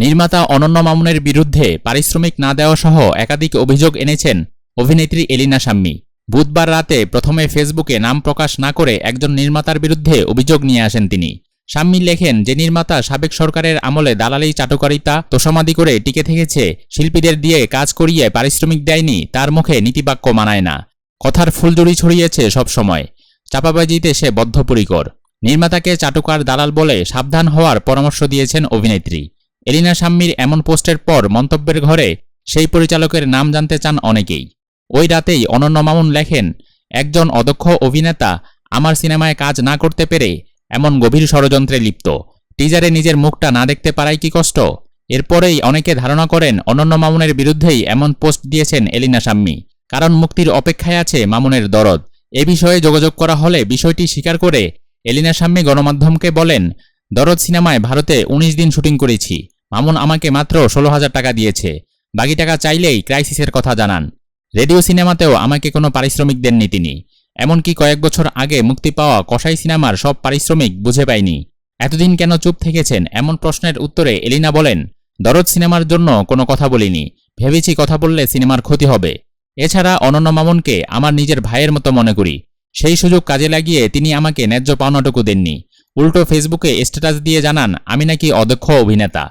নির্মাতা অনন্য মামুনের বিরুদ্ধে পারিশ্রমিক না দেওয়া সহ একাধিক অভিযোগ এনেছেন অভিনেত্রী এলিনা সাম্মি বুধবার রাতে প্রথমে ফেসবুকে নাম প্রকাশ না করে একজন নির্মাতার বিরুদ্ধে অভিযোগ নিয়ে আসেন তিনি। সাম্মি লেখেন, যে নির্মাতা সাবেক সরকারের আমলে দালালি, চাটুকারিতা, তোষামাদি করে টিকে থেকেছে, শিল্পীদের দিয়ে কাজ করিয়ে পারিশ্রমিক দেয়নি, তার মুখে নীতিবাক্য মানায় না। কথার ফুলজুড়ি ছড়িয়েছে সব সময়। চাপাবাজিতে সে বদ্ধপরিকর। নির্মাতাকে চাটুকার দালাল বলে সাবধান হওয়ার পরামর্শ দিয়েছেন অভিনেত্রী। এলিনা সাম্মির এমন পোস্টের পর মন্তব্যের ঘরে সেই পরিচালকের নাম জানতে চান অনেকেই। ওই রাতেই অনন্য মামুন লেখেন, একজন অদক্ষ অভিনেতা আমার সিনেমায় কাজ না করতে পেরে এমন গভীর ষড়যন্ত্রে লিপ্ত। টিজারে নিজের মুখটা না দেখতে পারাই কি কষ্ট? এরপরেই অনেকে ধারণা করেন, অনন্য মামুনের বিরুদ্ধেই এমন পোস্ট দিয়েছেন এলিনা সাম্মি কারণ মুক্তির অপেক্ষায় আছে মামুনের দরদ। এ বিষয়ে যোগাযোগ করা হলে বিষয়টি স্বীকার করে এলিনা সাম্মি গণমাধ্যমকে বলেন, দরদ সিনেমায় ভারতে ১৯ দিন শুটিং করেছি। মামুন আমাকে মাত্র ষোলো হাজার টাকা দিয়েছে। বাকি টাকা চাইলেই ক্রাইসিসের কথা জানান। রেডিও সিনেমাতেও আমাকে কোনো পারিশ্রমিক দেননি তিনি। এমনকি কয়েক বছর আগে মুক্তি পাওয়া কসাই সিনেমার সব পারিশ্রমিক বুঝে পাইনি। এতদিন কেন চুপ থেকেছেন? এমন প্রশ্নের উত্তরে এলিনা বলেন, দরদ সিনেমার জন্য কোনো কথা বলিনি। ভেবেছি কথা বললে সিনেমার ক্ষতি হবে। এছাড়া অনন্য মামুনকে আমার নিজের ভাইয়ের মতো মনে করি। সেই সুযোগ কাজে লাগিয়ে তিনি আমাকে ন্যায্য পাওনাটুকু দেননি। উল্টো ফেসবুকে স্ট্যাটাস দিয়ে জানান, আমি নাকি অদক্ষ অভিনেতা।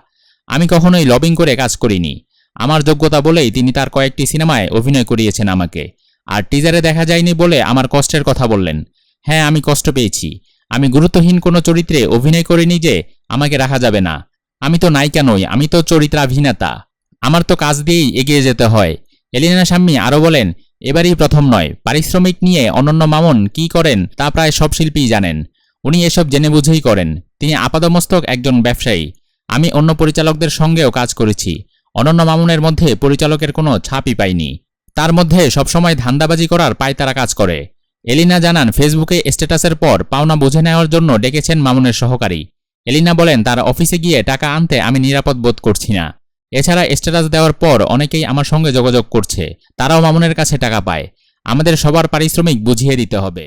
আমি কখনোই লবিং করে কাজ করিনি। আমার যোগ্যতা বলেই তিনি তার কয়েকটি সিনেমায় অভিনয় করিয়েছেন আমাকে। আর টিজারে দেখা যায়নি বলে আমার কষ্টের কথা বললেন। হ্যাঁ আমি কষ্ট পেয়েছি। আমি গুরুত্বহীন কোনো চরিত্রে অভিনয় করিনি যে আমাকে রাখা যাবে না। আমি তো নায়িকা নই, আমি তো চরিত্রাভিনেতা। আমার তো কাজ দিয়েই এগিয়ে যেতে হয়। এলিনা সাম্মি আরও বলেন, এবারই প্রথম নয়। পারিশ্রমিক নিয়ে অনন্য মামুন কি করেন তা প্রায় সব শিল্পীই জানেন। উনি এসব জেনে বুঝেই করেন। তিনি আপাদমস্তক একজন ব্যবসায়ী। আমি অন্য পরিচালকদের সঙ্গেও কাজ করেছি। অনন্য মামুনের মধ্যে পরিচালকের কোনো ছাপই পাইনি। তার মধ্যে সবসময় ধান্দাবাজি করার পায়তারা কাজ করে। এলিনা জানান, ফেসবুকে স্ট্যাটাসের পর পাওনা বুঝে নেওয়ার জন্য ডেকেছেন মামুনের সহকারী। এলিনা বলেন, তার অফিসে গিয়ে টাকা আনতে আমি নিরাপদ বোধ করছি না। এছাড়া স্ট্যাটাস দেওয়ার পর অনেকেই আমার সঙ্গে যোগাযোগ করছে। তারাও মামুনের কাছে টাকা পায়। আমাদের সবার পারিশ্রমিক বুঝিয়ে দিতে হবে।